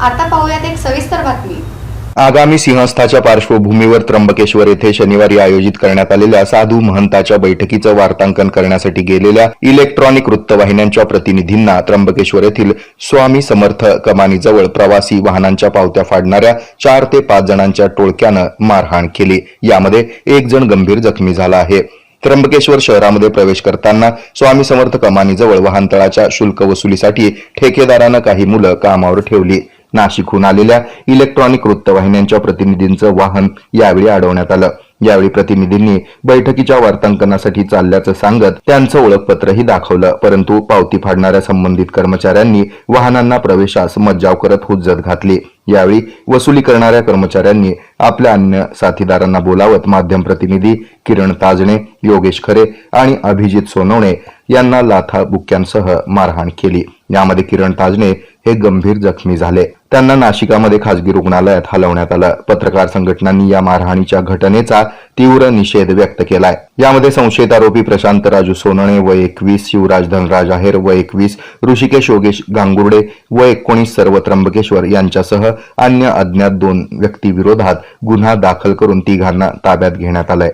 आता पाहूयात एक सविस्तर बातमी. आगामी सिंहस्थाच्या पार्श्वभूमीवर त्र्यंबकेश्वर येथे शनिवारी आयोजित करण्यात आलेल्या साधू महंताच्या बैठकीचं वार्तांकन करण्यासाठी गेलेल्या इलेक्ट्रॉनिक वृत्तवाहिन्यांच्या प्रतिनिधींना त्र्यंबकेश्वर येथील स्वामी समर्थ कमानीजवळ प्रवासी वाहनांच्या पावत्या फाडणाऱ्या चार ते पाच जणांच्या टोळक्यानं मारहाण केली. यामध्ये एक जण गंभीर जखमी झाला आहे. त्र्यंबकेश्वर शहरामध्ये प्रवेश करताना स्वामी समर्थ कमानीजवळ वाहनतळाच्या शुल्क वसुलीसाठी ठेकेदारानं काही मुलं कामावर ठेवली. नाशिकहून आलेल्या इलेक्ट्रॉनिक वृत्तवाहिन्यांच्या प्रतिनिधींचं वाहन यावेळी अडवण्यात आलं. यावेळी प्रतिनिधींनी बैठकीच्या वार्तांकनासाठी चालल्याचं सांगत त्यांचं ओळखपत्रही दाखवलं. परंतु पावती फाडणाऱ्या संबंधित कर्मचाऱ्यांनी वाहनांना प्रवेशास मज्जाव करत हुज्जत घातली. यावेळी वसुली करणाऱ्या कर्मचाऱ्यांनी आपल्या अन्य साथीदारांना बोलावत माध्यम प्रतिनिधी किरण ताजणे योगेश खरे आणि अभिजित सोनवणे यांना लाथा बुक्क्यांसह मारहाण केली. यामध्ये किरण ताजणे हे गंभीर जखमी झाले. त्यांना नाशिकामध्ये खासगी रुग्णालयात हलवण्यात आलं. पत्रकार संघटनांनी या मारहाणीच्या घटनेचा तीव्र निषेध व्यक्त केलाय. यामध्ये संशयित आरोपी प्रशांत राजू सोनणे व एकवीस शिवराज धनराज आहेर व एकवीस ऋषिकेश योगेश गांगुर्डे व एकोणीस सर्व त्र्यंबकेश्वर यांच्यासह अन्य अज्ञात दोन व्यक्तीविरोधात गुन्हा दाखल करून तिघांना ताब्यात घेण्यात आलाय.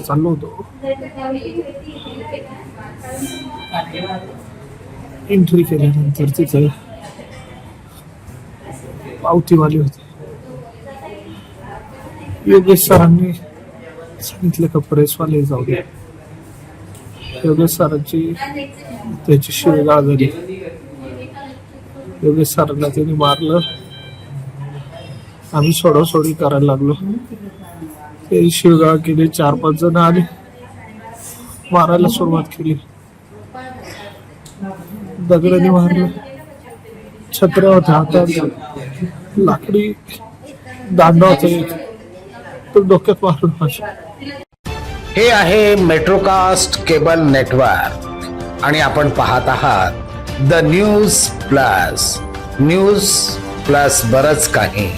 चाललो होतो एंट्री केल्यानंतर तिथे पावतीवाली होते योगेश सरांनी सांगितलं का प्रेसवाले जाऊ दे योगेश सरांची त्याची शिवगाळ झाली योगेश सरांना त्यांनी मारलं. आम्ही सोडासोडी करायला लागलो. ते शिवगाव केली चार पाच जण आले. मारायला सुरुवात केली. दगडाने मारलं. छत्र होत्या हातात. लाकडी दांडा होता तर तो डोक्यात मारून माझ्या हे आहे मेट्रोकास्ट केबल नेटवर्क. आणि आपण पाहत आहात the News Plus. News Plus बरंच काही.